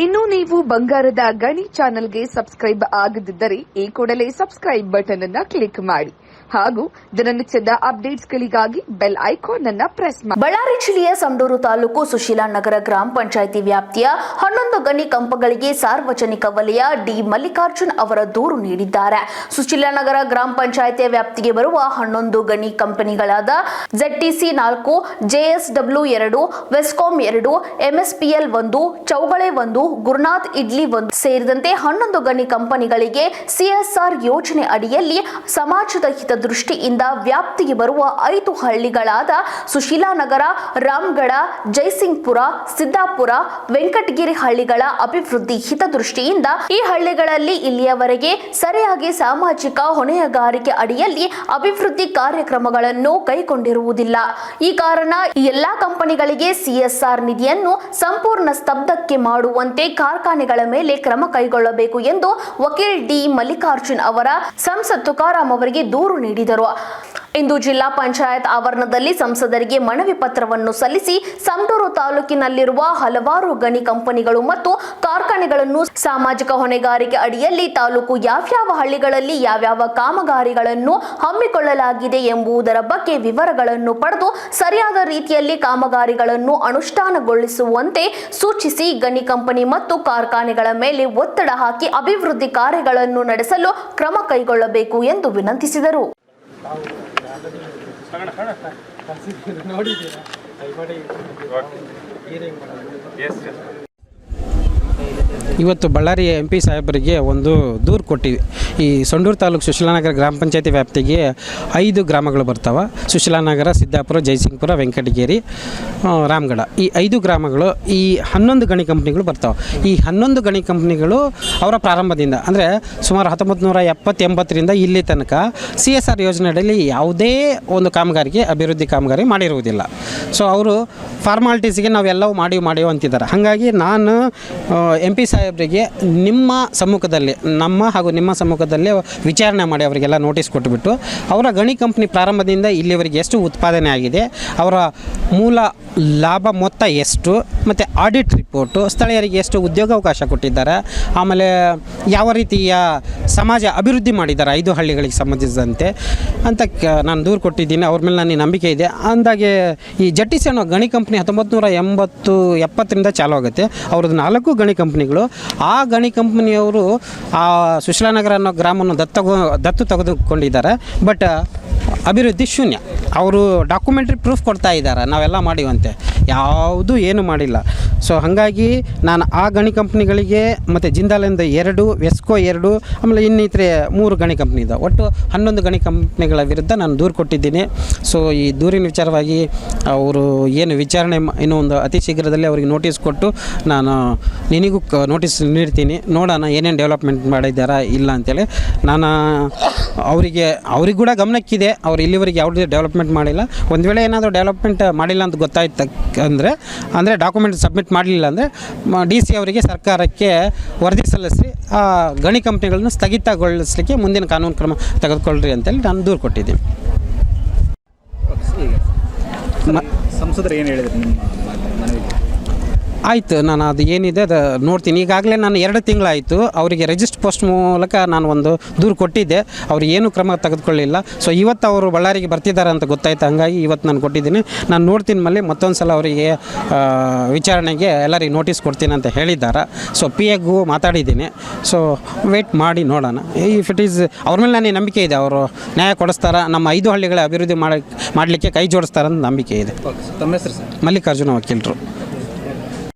ಇನ್ನು ನೀವು ಬಂಗಾರದ ಗಣಿ ಚಾನೆಲ್ಗೆ ಸಬ್ಸ್ಕ್ರೈಬ್ ಆಗದಿದ್ದರೆ ಈ ಕೂಡಲೇ ಸಬ್ಸ್ಕ್ರೈಬ್ ಬಟನ್ ಅನ್ನ ಕ್ಲಿಕ್ ಮಾಡಿ. ಹಾಗೂ ದಿನನಿತ್ಯದ ಅಪ್ಡೇಟ್ಸ್ಗಳಿಗಾಗಿ ಬೆಲ್ ಐಕಾನ್ ಅನ್ನ ಪ್ರೆಸ್ ಮಾಡಿ ಬಳ್ಳಾರಿ ಜಿಲ್ಲೆಯ ಸಂಡೂರು ತಾಲೂಕು ಸುಶೀಲಾ ನಗರ ಗ್ರಾಮ ಪಂಚಾಯಿತಿ ವ್ಯಾಪ್ತಿಯ ಹನ್ನೊಂದು ಗಣಿ ಕಂಪಗಳಿಗೆ ಸಾರ್ವಜನಿಕ ವಲಯ ಡಿ ಮಲ್ಲಿಕಾರ್ಜುನ್ ಅವರ ದೂರು ನೀಡಿದ್ದಾರೆ. ಸುಶೀಲಾ ನಗರ ಗ್ರಾಮ ಪಂಚಾಯಿತಿಯ ವ್ಯಾಪ್ತಿಗೆ ಬರುವ ಹನ್ನೊಂದು ಗಣಿ ಕಂಪನಿಗಳಾದ ಜೆಡ್ಟಿಸಿ ನಾಲ್ಕು, ಜೆಎಸ್ಡಬ್ಲ್ಯೂ ಎರಡು, ವೆಸ್ಕಾಂ ಎರಡು, ಎಂಎಸ್ಪಿಎಲ್ ಒಂದು, ಚೌಗಳೆ ಒಂದು ಗುರುನಾಥ್ ಇಡ್ಲಿ ಒಂದು ಸೇರಿದಂತೆ ಹನ್ನೊಂದು ಗಣಿ ಕಂಪನಿಗಳಿಗೆ ಸಿಎಸ್ಆರ್ ಯೋಜನೆ ಅಡಿಯಲ್ಲಿ ಸಮಾಜದ ಹಿತದೃಷ್ಟಿಯಿಂದ ವ್ಯಾಪ್ತಿಗೆ ಬರುವ ಐದು ಹಳ್ಳಿಗಳಾದ ಸುಶೀಲಾನಗರ, ರಾಮ್ಗಢ, ಜೈಸಿಂಗ್ಪುರ, ಸಿದ್ದಾಪುರ, ವೆಂಕಟಗಿರಿ ಹಳ್ಳಿಗಳ ಅಭಿವೃದ್ಧಿ ಹಿತದೃಷ್ಟಿಯಿಂದ ಈ ಹಳ್ಳಿಗಳಲ್ಲಿ ಇಲ್ಲಿಯವರೆಗೆ ಸರಿಯಾಗಿ ಸಾಮಾಜಿಕ ಹೊಣೆಗಾರಿಕೆ ಅಡಿಯಲ್ಲಿ ಅಭಿವೃದ್ಧಿ ಕಾರ್ಯಕ್ರಮಗಳನ್ನು ಕೈಗೊಂಡಿರುವುದಿಲ್ಲ. ಈ ಕಾರಣ ಎಲ್ಲಾ ಕಂಪನಿಗಳಿಗೆ ಸಿಎಸ್ಆರ್ ನಿಧಿಯನ್ನು ಸಂಪೂರ್ಣ ಸ್ತಬ್ಧಕ್ಕೆ ಮಾಡುವಂತೆ ಕಾರ್ಖಾನೆಗಳ ಮೇಲೆ ಕ್ರಮ ಕೈಗೊಳ್ಳಬೇಕು ಎಂದು ವಕೀಲ್ ಡಿ ಮಲ್ಲಿಕಾರ್ಜುನ್ ಅವರ ಸಂಸತ್ ತುಕಾರಾಂ ಅವರಿಗೆ ದೂರು ನೀಡಿದರು. ಇಂದು ಜಿಲ್ಲಾ ಪಂಚಾಯತ್ ಆವರಣದಲ್ಲಿ ಸಂಸದರಿಗೆ ಮನವಿ ಪತ್ರವನ್ನು ಸಲ್ಲಿಸಿ ಸಂಡೂರು ತಾಲೂಕಿನಲ್ಲಿರುವ ಹಲವಾರು ಗಣಿ ಕಂಪನಿಗಳು ಮತ್ತು ಕಾರ್ಖಾನೆಗಳನ್ನು ಸಾಮಾಜಿಕ ಹೊಣೆಗಾರಿಕೆ ಅಡಿಯಲ್ಲಿ ತಾಲೂಕು ಯಾವ್ಯಾವ ಹಳ್ಳಿಗಳಲ್ಲಿ ಯಾವ್ಯಾವ ಕಾಮಗಾರಿಗಳನ್ನು ಹಮ್ಮಿಕೊಳ್ಳಲಾಗಿದೆ ಎಂಬುದರ ಬಗ್ಗೆ ವಿವರಗಳನ್ನು ಪಡೆದು ಸರಿಯಾದ ರೀತಿಯಲ್ಲಿ ಕಾಮಗಾರಿಗಳನ್ನು ಅನುಷ್ಠಾನಗೊಳಿಸುವಂತೆ ಸೂಚಿಸಿ ಗಣಿ ಕಂಪನಿ ಮತ್ತು ಕಾರ್ಖಾನೆಗಳ ಮೇಲೆ ಒತ್ತಡ ಹಾಕಿ ಅಭಿವೃದ್ಧಿ ಕಾರ್ಯಗಳನ್ನು ನಡೆಸಲು ಕ್ರಮ ಕೈಗೊಳ್ಳಬೇಕು ಎಂದು ವಿನಂತಿಸಿದರು. ನೋಡಿದ್ದೀರಾ ದಯಮಾಡಿ ಹೀರಿಂಗ್ ಇವತ್ತು ಬಳ್ಳಾರಿ ಎಂ ಪಿ ಸಾಹೇಬರಿಗೆ ಒಂದು ದೂರು ಕೊಟ್ಟಿವಿ ಈ ಸಂಡೂರು ತಾಲೂಕು ಸುಶೀಲಾನಗರ ಗ್ರಾಮ ಪಂಚಾಯತಿ ವ್ಯಾಪ್ತಿಗೆ ಐದು ಗ್ರಾಮಗಳು ಬರ್ತಾವೆ. ಸುಶೀಲಾನಗರ ಸಿದ್ದಾಪುರ ಜಯಸಿಂಗ್ಪುರ ವೆಂಕಟಗಿರಿ ರಾಮಗಢ ಈ ಐದು ಗ್ರಾಮಗಳು ಈ ಹನ್ನೊಂದು ಗಣಿ ಕಂಪ್ನಿಗಳು ಬರ್ತಾವೆ. ಈ ಹನ್ನೊಂದು ಗಣಿ ಕಂಪ್ನಿಗಳು ಅವರ ಪ್ರಾರಂಭದಿಂದ ಅಂದರೆ ಸುಮಾರು ಹತ್ತೊಂಬತ್ತು ನೂರ ಎಪ್ಪತ್ತೆಂಬತ್ತರಿಂದ ಇಲ್ಲಿ ತನಕ ಸಿ ಎಸ್ ಆರ್ ಯೋಜನೆ ಅಡಿಯಲ್ಲಿ ಯಾವುದೇ ಒಂದು ಕಾಮಗಾರಿಗೆ, ಅಭಿವೃದ್ಧಿ ಕಾಮಗಾರಿ ಮಾಡಿರುವುದಿಲ್ಲ. ಸೊ ಅವರು ಫಾರ್ಮಾಲಿಟೀಸಿಗೆ ನಾವೆಲ್ಲವೂ ಮಾಡಿ ಮಾಡಿ ಅಂತಿದ್ದಾರೆ. ಹಾಗಾಗಿ ನಾನು ಎಂ ಪಿ ಸಾಹೇಬರಿಗೆ ನಿಮ್ಮ ಸಮ್ಮುಖದಲ್ಲಿ, ನಮ್ಮ ಹಾಗೂ ನಿಮ್ಮ ಸಮ್ಮುಖದಲ್ಲಿ ವಿಚಾರಣೆ ಮಾಡಿ ಅವರಿಗೆಲ್ಲ ನೋಟಿಸ್ ಕೊಟ್ಟುಬಿಟ್ಟು ಅವರ ಗಣಿ ಕಂಪ್ನಿ ಪ್ರಾರಂಭದಿಂದ ಇಲ್ಲಿವರೆಗೆ ಎಷ್ಟು ಉತ್ಪಾದನೆ ಆಗಿದೆ, ಅವರ ಮೂಲ ಲಾಭ ಮೊತ್ತ ಎಷ್ಟು ಮತ್ತು ಆಡಿಟ್ ರಿಪೋರ್ಟು ಸ್ಥಳೀಯರಿಗೆ ಎಷ್ಟು ಉದ್ಯೋಗಾವಕಾಶ ಕೊಟ್ಟಿದ್ದಾರೆ, ಆಮೇಲೆ ಯಾವ ರೀತಿಯ ಸಮಾಜ ಅಭಿವೃದ್ಧಿ ಮಾಡಿದ್ದಾರೆ ಐದು ಹಳ್ಳಿಗಳಿಗೆ ಸಂಬಂಧಿಸಿದಂತೆ ಅಂತ ನಾನು ದೂರು ಕೊಟ್ಟಿದ್ದೀನಿ, ಅವ್ರ ಮೇಲೆ ನನಗೆ ನಂಬಿಕೆ ಇದೆ. ಅಂದಾಗೆ ಈ ಜಟ್ಟಿಸಿ ಅನ್ನೋ ಗಣಿ ಕಂಪ್ನಿ ಹತ್ತೊಂಬತ್ತು ನೂರ ಎಂಬತ್ತು ಎಪ್ಪತ್ತರಿಂದ ಚಾಲು ಆಗುತ್ತೆ. ಅವ್ರದ್ದು ನಾಲ್ಕು ಗಣಿ ಕಂಪ್ನಿಗಳು. ಆ ಗಣಿ ಕಂಪ್ನಿಯವರು ಆ ಸುಶೀಲಾನಗರ ಅನ್ನೋ ಗ್ರಾಮವನ್ನು ದತ್ತಗೊ ದತ್ತು ತೆಗೆದುಕೊಂಡಿದ್ದಾರೆ. ಬಟ್ ಅಭಿವೃದ್ಧಿ ಶೂನ್ಯ. ಅವರು ಡಾಕ್ಯುಮೆಂಟ್ರಿ ಪ್ರೂಫ್ ಕೊಡ್ತಾ ಇದ್ದಾರೆ. ನಾವೆಲ್ಲ ಮಾಡಿವಂತೆ. ಯಾವುದೂ ಏನು ಮಾಡಿಲ್ಲ. ಸೊ ಹಾಗಾಗಿ ನಾನು ಆ ಗಣಿ ಕಂಪ್ನಿಗಳಿಗೆ ಮತ್ತು ಜಿಂದಾಲಿಂದ ಎರಡು ವೆಸ್ಕೋ ಎರಡು, ಆಮೇಲೆ ಇನ್ನಿತರೆ ಮೂರು ಗಣಿ ಕಂಪ್ನಿ ಇದೆ ಒಟ್ಟು ಹನ್ನೊಂದು ಗಣಿ ಕಂಪ್ನಿಗಳ ವಿರುದ್ಧ ನಾನು ದೂರು ಕೊಟ್ಟಿದ್ದೀನಿ. ಸೊ ಈ ದೂರಿನ ವಿಚಾರವಾಗಿ ಅವರು ಏನು ವಿಚಾರಣೆ ಇನ್ನೂ ಒಂದು ಅತಿ ಶೀಘ್ರದಲ್ಲಿ ಅವರಿಗೆ ನೋಟಿಸ್ ಕೊಟ್ಟು ನಾನು ನಿನಗೂ ನೋಟಿಸ್ ನೀಡ್ತೀನಿ. ನೋಡೋಣ ಏನೇನು ಡೆವಲಪ್ಮೆಂಟ್ ಮಾಡಿದ್ದಾರಾ ಇಲ್ಲ ಅಂತೇಳಿ. ನಾನು ಅವರಿಗೆ ಅವ್ರಿಗೆ ಕೂಡ ಗಮನಕ್ಕಿದೆ. ಅವ್ರು ಇಲ್ಲಿವರೆಗೆ ಯಾವುದೇ ಡೆವಲಪ್ಮೆಂಟ್ ಮಾಡಿಲ್ಲ. ಒಂದು ವೇಳೆ ಏನಾದರೂ ಡೆವಲಪ್ಮೆಂಟ್ ಮಾಡಿಲ್ಲ ಅಂತ ಗೊತ್ತಾಯ್ತು ಅಂದರೆ ಅಂದರೆ ಡಾಕ್ಯುಮೆಂಟ್ ಸಬ್ಮಿಟ್ ಮಾಡಲಿಲ್ಲ ಅಂದರೆ ಡಿ ಸಿ ಅವರಿಗೆ ಸರ್ಕಾರಕ್ಕೆ ವರದಿ ಸಲ್ಲಿಸಿ ಆ ಗಣಿ ಕಂಪ್ನಿಗಳನ್ನು ಸ್ಥಗಿತಗೊಳಿಸಲಿಕ್ಕೆ ಮುಂದಿನ ಕಾನೂನು ಕ್ರಮ ತೆಗೆದುಕೊಳ್ಳ್ರಿ ಅಂತೇಳಿ ನಾನು ದೂರು ಕೊಟ್ಟಿದ್ದೀನಿ. ಸಂಸದರು ಏನು ಹೇಳಿದ್ರು ನಿಮ್ಮ ಆಯಿತು ನಾನು ಅದು ಏನಿದೆ ಅದು ನೋಡ್ತೀನಿ. ಈಗಾಗಲೇ ನಾನು ಎರಡು ತಿಂಗಳಾಯಿತು ಅವರಿಗೆ ರಿಜಿಸ್ಟರ್ ಪೋಸ್ಟ್ ಮೂಲಕ ನಾನು ಒಂದು ದೂರು ಕೊಟ್ಟಿದ್ದೆ. ಅವ್ರು ಏನು ಕ್ರಮ ತೆಗೆದುಕೊಳ್ಳಿಲ್ಲ. ಸೊ ಇವತ್ತು ಅವರು ಬಳ್ಳಾರಿಗೆ ಬರ್ತಿದ್ದಾರೆ ಅಂತ ಗೊತ್ತಾಯ್ತು. ಹಂಗಾಗಿ ಇವತ್ತು ನಾನು ಕೊಟ್ಟಿದ್ದೀನಿ. ನಾನು ನೋಡ್ತೀನಿ ಮೇಲೆ ಮತ್ತೊಂದು ಸಲ ಅವರಿಗೆ ವಿಚಾರಣೆಗೆ ಎಲ್ಲರಿಗೆ ನೋಟಿಸ್ ಕೊಡ್ತೀನಿ ಅಂತ ಹೇಳಿದ್ದಾರೆ. ಸೊ ಪಿ ಎಗೂ ಮಾತಾಡಿದ್ದೀನಿ. ಸೊ ವೇಟ್ ಮಾಡಿ ನೋಡೋಣ. ಇಫ್ ಇಟ್ ಈಸ್ ಅವ್ರ ಮೇಲೆ ನನಗೆ ನಂಬಿಕೆ ಇದೆ. ಅವರು ನ್ಯಾಯ ಕೊಡಿಸ್ತಾರೆ? ನಮ್ಮ ಐದು ಹಳ್ಳಿಗಳ ಅಭಿವೃದ್ಧಿ ಮಾಡಿ ಮಾಡಲಿಕ್ಕೆ ಕೈ ಜೋಡಿಸ್ತಾರೆ ಅಂತ ನಂಬಿಕೆ ಇದೆ. ತಮ್ಮ ಹೆಸರು ಮಲ್ಲಿಕಾರ್ಜುನ ವಕೀಲರು.